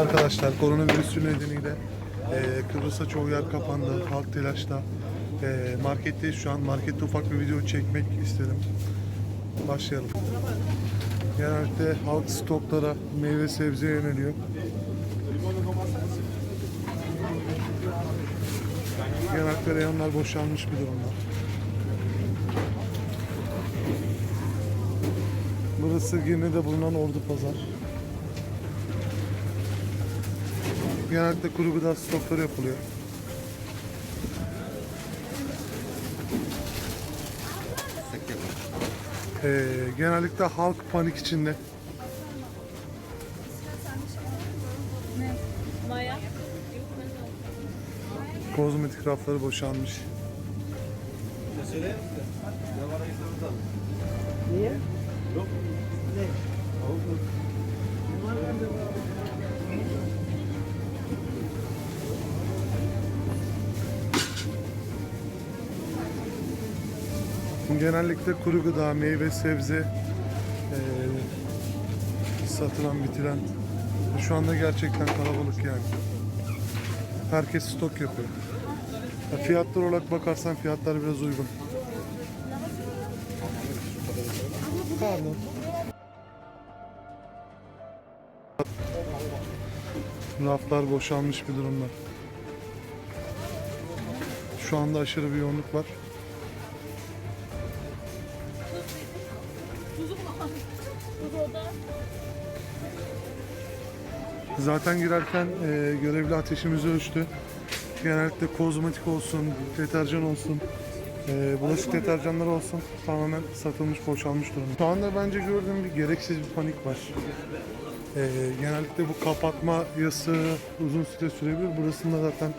Arkadaşlar koronavirüsü nedeniyle e, Kıbrıs'a çoğu yer kapandı. Halk telaşta. E, marketteyiz şu an. Markette ufak bir video çekmek istedim. Başlayalım. Genellikle halk stoklara meyve sebze yöneliyor. Genellikle reyonlar boşalmış bir durumda. Burası Girne'de bulunan Ordu Pazar. Genellikle kuru gıda stokları yapılıyor. Ee, genellikle halk panik içinde. Kozmetik rafları boşalmış. Genellikle kuru gıda, meyve, sebze eee, satılan, bitiren. Şu anda gerçekten kalabalık yani. Herkes stok yapıyor. Ya fiyatlar olarak bakarsan fiyatlar biraz uygun. Pardon. Raflar boşalmış bir durumda. Şu anda aşırı bir yoğunluk var. Zaten girerken e, görevli ateşimizi ölçtü. Genellikle kozmetik olsun, deterjan olsun, e, bulaşık deterjanları olsun tamamen satılmış, boşalmış durumda. Şu anda bence gördüğüm bir gereksiz bir panik var. E, genellikle bu kapatma yası uzun süre sürebilir. Burasında zaten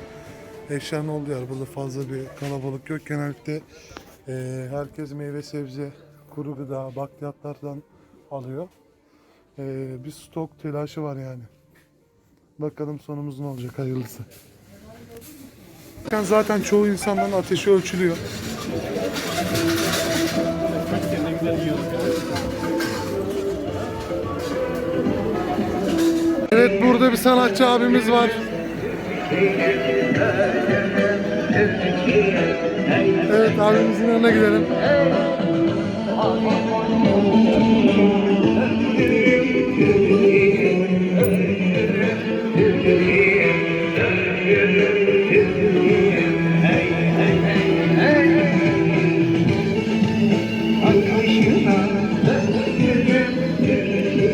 eşyanın olduğu yer. Burada fazla bir kalabalık yok. Genellikle e, herkes meyve sebze, kuru gıda, bakliyatlardan alıyor. E, bir stok telaşı var yani. Bakalım sonumuz ne olacak hayırlısı. Zaten çoğu insanların ateşi ölçülüyor. Evet burada bir sanatçı abimiz var. Evet abimizin yanına gidelim.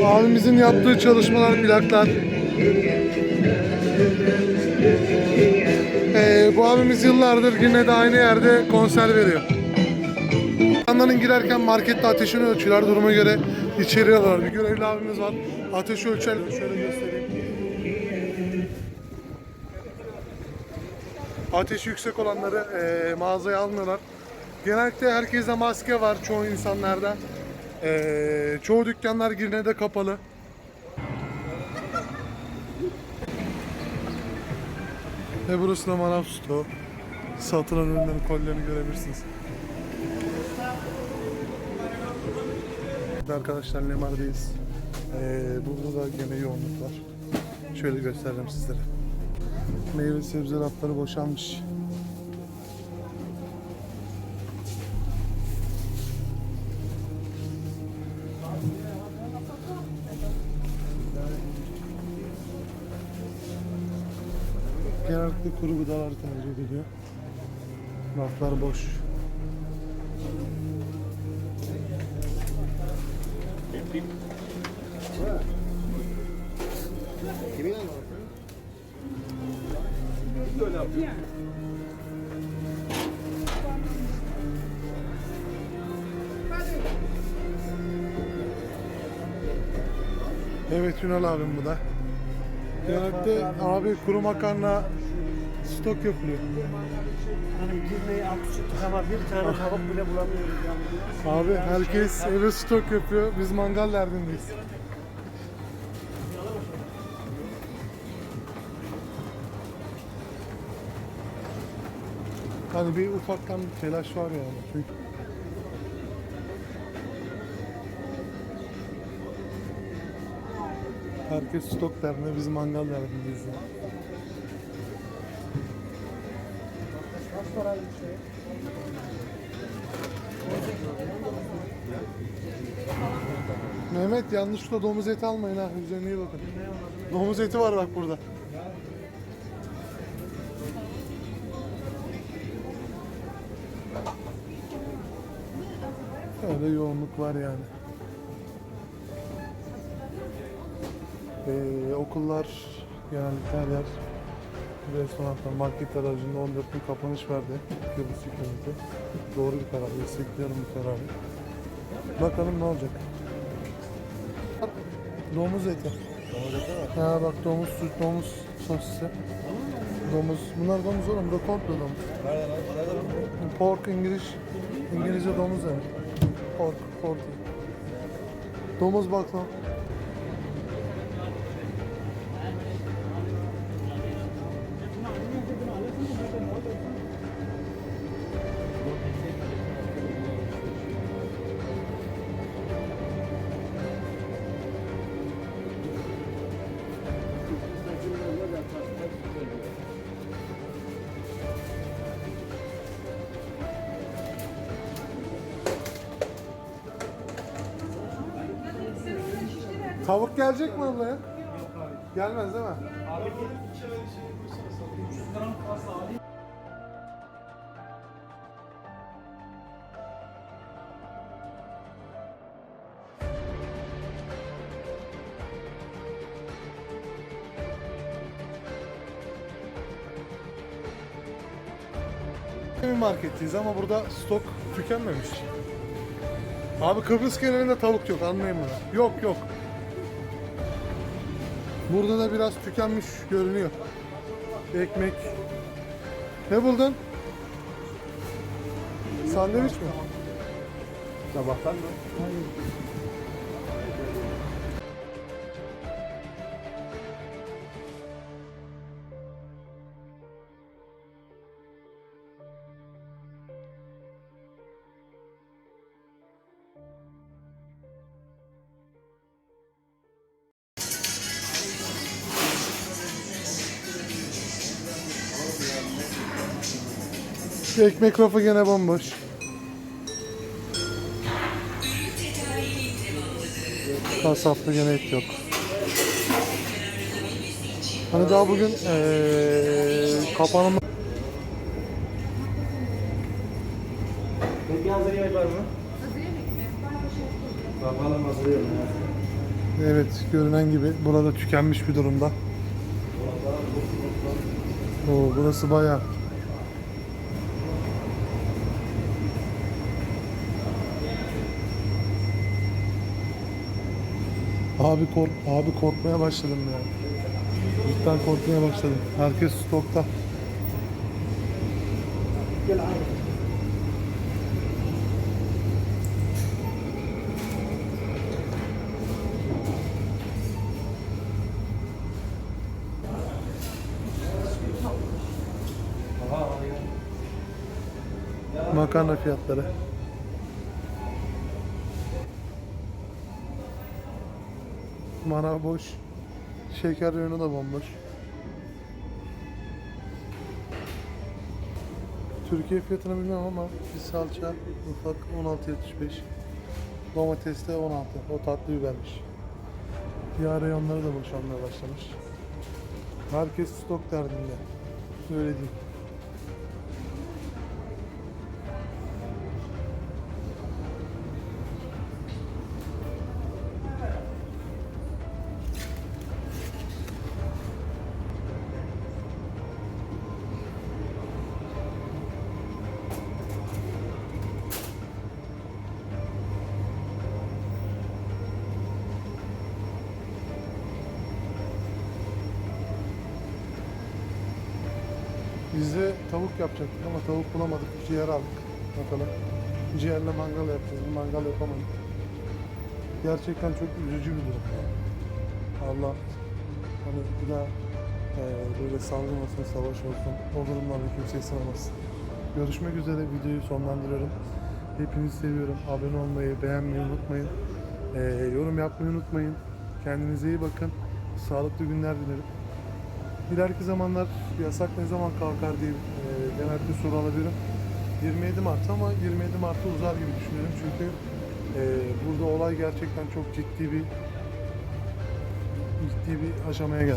Abimizin yaptığı çalışmalar, plaklar. Ee, bu abimiz yıllardır yine de aynı yerde konser veriyor. İnsanların girerken markette ateşini ölçüyorlar. Duruma göre içeri alıyorlar. Bir görevli abimiz var. Ateşi ölçer. Şöyle göstereyim. Ateşi yüksek olanları eee mağazaya almıyorlar. Genellikle herkeste maske var çoğu insanlarda. Eee, çoğu dükkanlar Girne'de kapalı. Ve burası da manav stoğu. Satılan ürünlerin kolilerini görebilirsiniz. Arkadaşlar Nemar'dayız. Ee, burada da gene yoğunluk var. Şöyle göstereyim sizlere. Meyve sebze rafları boşalmış. Genellikle kuru gıdalar tercih ediliyor. Raflar boş. Evet Ünal abim bu da. Genellikle abi kuru makarna stok yapılıyor. Hani girmeyi alt çıktık ama bir tane tavuk bile bulamıyoruz ya. Abi herkes eve stok yapıyor. Biz mangal derdindeyiz. Hani bir ufaktan bir telaş var yani. Çünkü Herkes stok derdinde, biz mangal derdindeyiz ya. Mehmet yanlışlıkla domuz eti almayın ha. Üzerine iyi bakın. Domuz eti var bak burada. Öyle yoğunluk var yani. Ee, okullar genellikle her yer restoranlar, marketler aracında 14 gün kapanış verdi. Kıbrıs hükümeti. Doğru bir karar. Destekliyorum bu kararı. Bakalım ne olacak. Domuz eti. Domuz eti mi? Ha bak domuz süt, domuz sosisi. Domuz. Bunlar domuz oğlum. Bu komple domuz. Nerede lan? Nerede lan? Pork İngiliz. İngilizce domuz demek. Pork, pork. Domuz bak Tavuk gelecek mi abla ya? Gelmez değil mi? Bir marketteyiz ama burada stok tükenmemiş. Abi Kıbrıs genelinde tavuk yok anlayın bunu. Yok yok. Burada da biraz tükenmiş görünüyor. Ekmek. Ne buldun? Sandviç mi? Sabahtan mı? Ekmek rafı gene bomboş. Kasapta gene et yok. Hani daha bugün eee kapanma Peki hazır yemek var mı? Bakalım hazır yemek. Evet görünen gibi burada tükenmiş bir durumda. Oo, burası bayağı. Abi kork abi korkmaya başladım ya. Cidden korkmaya başladım. Herkes stokta. Gel abi. Makarna fiyatları. Manav boş. Şeker reyonu da bomboş. Türkiye fiyatını bilmem ama bir salça ufak 16.75. Domates de 16. O tatlı bibermiş. Diğer reyonları da boşalmaya başlamış. Herkes stok derdinde. Öyle değil. Biz de tavuk yapacaktık ama tavuk bulamadık. Ciğer aldık. Bakalım. Ciğerle mangal yapacağız. Mangal yapamadık. Gerçekten çok üzücü bir durum. Allah hani bir daha eee, böyle salgın olsun, savaş olsun o durumlarda kimseyi sığmasın. Görüşmek üzere. Videoyu sonlandırıyorum. Hepinizi seviyorum. Abone olmayı, beğenmeyi unutmayın. Eee, yorum yapmayı unutmayın. Kendinize iyi bakın. sağlıklı günler dilerim. İleriki zamanlar yasak ne zaman kalkar diye e, genellikle soru alabilirim. 27 Mart ama 27 Mart'ta uzar gibi düşünüyorum çünkü e, burada olay gerçekten çok ciddi bir ciddi bir aşamaya geldi.